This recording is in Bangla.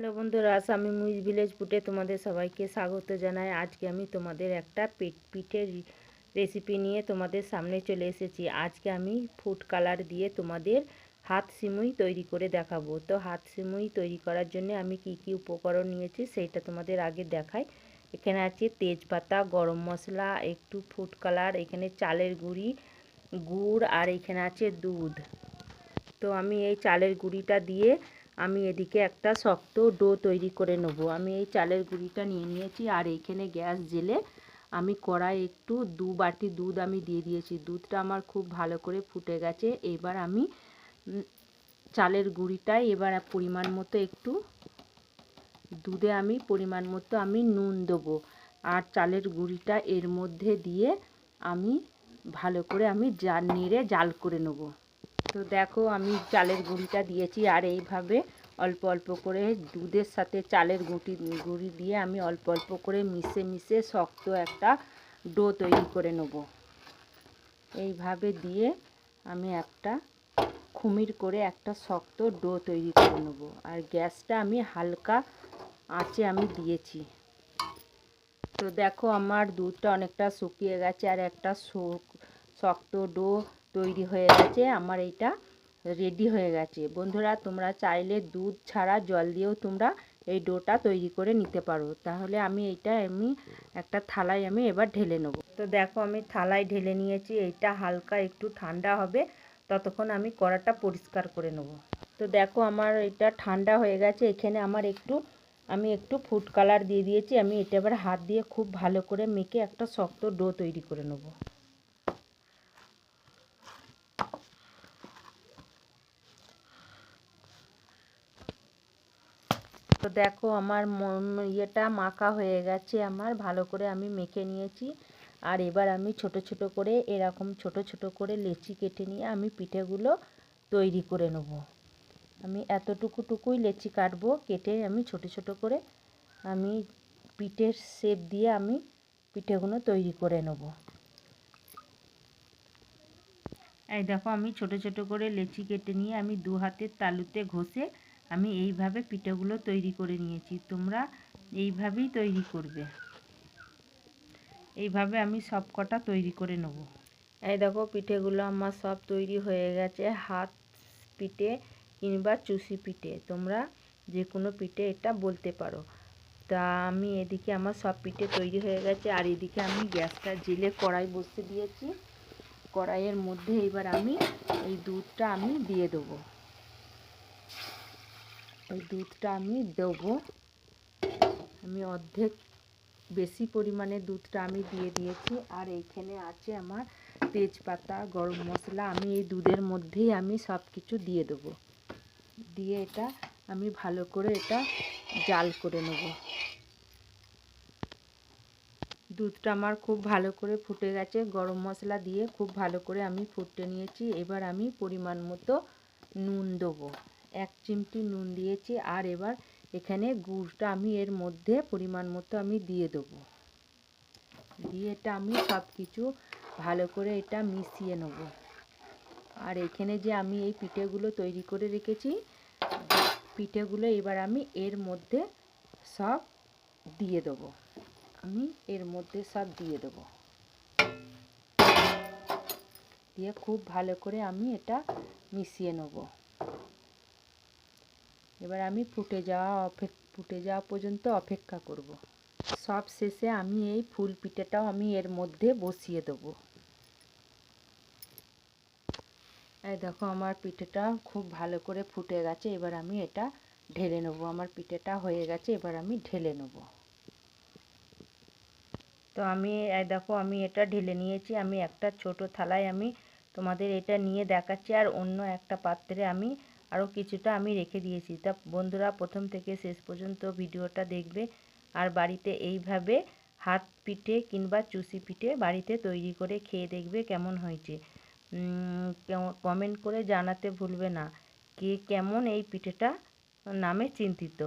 হ্যালো বন্ধুরা আমি মুইজ ভিলেজ ফুটে তোমাদের সবাইকে স্বাগত জানাই। আজকে আমি তোমাদের একটা পিঠের রেসিপি নিয়ে তোমাদের সামনে চলে এসেছি। আজকে আমি ফুড কালার দিয়ে তোমাদের হাত সিমুই তৈরি করে দেখাবো। তো হাত সিমুই তৈরি করার জন্য আমি কি কি উপকরণ নিয়েছি সেইটা তোমাদের আগে দেখাই। এখানে আছে তেজপাতা, গরম মশলা, একটু ফুড কালার এখানে চালের গুঁড়ি, গুড়, আর এখানে আছে দুধ। তো আমি এই চালের গুঁড়িটা দিয়ে আমি এদিকে একটা শক্ত ডো তৈরি করে নেব। আমি এই চালের গুঁড়িটা নিয়ে নিয়েছি, আর এইখানে গ্যাস জেলে আমি কড়াই একটু দু বাটি দুধ আমি দিয়ে দিয়েছি। দুধটা আমার খুব ভালো করে ফুটে গেছে। এবার আমি চালের গুঁড়িটাই এবার পরিমাণ মতো একটু দুধে আমি পরিমাণ মতো আমি নুন দেবো। আর চালের গুঁড়িটা এর মধ্যে দিয়ে আমি ভালো করে আমি জাল নেড়ে জাল করে নেব। তো দেখো আমি চালের গুঁড়িটা দিয়েছি আর এইভাবে অল্প অল্প করে দুধের সাথে চালের গুঁটি, গুঁড়ি দিয়ে আমি অল্প অল্প করে মিশে মিশে শক্ত একটা ডো তৈরি করে নেব। এইভাবে দিয়ে আমি একটা খুমির করে একটা শক্ত ডো তৈরি করে নেব। আর গ্যাসটা আমি হালকা আঁচে আমি দিয়েছি। তো দেখো আমার দুধটা অনেকটা শুকিয়ে গেছে আর একটা শক্ত ডো তৈরি হয়ে গেছে, আমার এইটা রেডি হয়ে গেছে। বন্ধুরা, তোমরা চাইলে দুধ ছাড়া জল দিয়েও তোমরা এই ডোটা তৈরি করে নিতে পারো। তাহলে আমি এইটা, আমি একটা থালায় আমি এবার ঢেলে নেব। তো দেখো, আমি থালায় ঢেলে নিয়েছি, এইটা হালকা একটু ঠান্ডা হবে, ততক্ষণ আমি কড়াটা পরিষ্কার করে নেব। তো দেখো, আমার এটা ঠান্ডা হয়ে গেছে, এখানে আমার একটু, আমি একটু ফুড কালার দিয়ে দিয়েছি, আমি এটা এবার হাত দিয়ে খুব ভালো করে মেখে একটা শক্ত ডো তৈরি করে নেব। তো দেখো আমার ইয়েটা মাখা হয়ে গেছে আমার। ভালো করে আমি মেখে নিয়েছি। আর এবার আমি ছোট ছোট করে এরকম ছোট ছোট করে লেচি কেটে নিয়ে আমি পিঠেগুলো তৈরি করে নেব। আমি এতটুকু টুকুই লেচি কাটবো, কেটে আমি ছোট ছোট করে আমি পিঠের শেপ দিয়ে আমি পিঠেগুলো তৈরি করে নেব। এই দেখো আমি ছোট ছোট করে লেচি কেটে নিয়ে আমি দু হাতের তালুতে ঘষে আমি এইভাবে পিঠেগুলো তৈরি করে নিয়েছি, তোমরা এইভাবেই তৈরি করবে। এইভাবে আমি সব কটা তৈরি করে নেব। এই দেখো পিঠেগুলো আমার সব তৈরি হয়ে গেছে, হাত পিঠে কিংবা চুষি পিঠে, তোমরা যে কোনো পিঠে এটা বলতে পারো। তা আমি এদিকে আমার সব পিঠে তৈরি হয়ে গেছে, আর এদিকে আমি গ্যাসটা জেলে কড়াই বসতে দিয়েছি। কড়াইয়ের মধ্যে এবার আমি এই দুধটা আমি দিয়ে দেবো। ওই দুধটা আমি দেবো। আমি অর্ধেক বেশি পরিমাণে দুধটা আমি দিয়ে দিয়েছি। আর এইখানে আছে আমার তেজপাতা, গরম মশলা। আমি এই দুধের মধ্যেই আমি সব কিছু দিয়ে দেবো। দিয়ে এটা আমি ভালো করে এটা জাল করে নেব। দুধটা আমার খুব ভালো করে ফুটে গেছে। গরম মশলা দিয়ে খুব ভালো করে আমি ফুটে নিয়েছি। এবার আমি পরিমাণ মতো নুন দেবো। এক চিমটি নুন দিয়েছি আর এবার এখানে গুড়টা আমি এর মধ্যে পরিমাণ মতো আমি দিয়ে দেবো। দিয়ে এটা আমি সব কিছু ভালো করে এটা মিশিয়ে নেব। আর এখানে যে আমি এই পিঠেগুলো তৈরি করে রেখেছি, পিঠেগুলো এবার আমি এর মধ্যে সব দিয়ে দেবো। আমি এর মধ্যে সব দিয়ে দেবো। দিয়ে খুব ভালো করে আমি এটা মিশিয়ে নেব। এবার আমি ফুটে যাওয়া অপেক, ফুটে যাওয়া পর্যন্ত অপেক্ষা করব। সব শেষে আমি এই ফুল পিঠেটাও আমি এর মধ্যে বসিয়ে দেবো। এই দেখো আমার পিঠেটা খুব ভালো করে ফুটে গেছে, এবার আমি এটা ঢেলে নেব। আমার পিঠেটা হয়ে গেছে, এবার আমি ঢেলে নেব। তো আমি এই দেখো আমি এটা ঢেলে নিয়েছি। আমি একটা ছোট থালায় আমি তোমাদের এটা নিয়ে দেখাচ্ছি, আর অন্য একটা পাত্রে আমি আরও কিছুটা আমি রেখে দিয়েছি। তা বন্ধুরা, প্রথম থেকে শেষ পর্যন্ত ভিডিওটা দেখবে আর বাড়িতে এইভাবে হাত পিঠে কিংবা চুষি পিঠে বাড়িতে তৈরি করে খেয়ে দেখবে কেমন হয়েছে। কমেন্ট করে জানাতে ভুলবে না। কে কেমন এই পিঠেটা নামে চিন্তিত।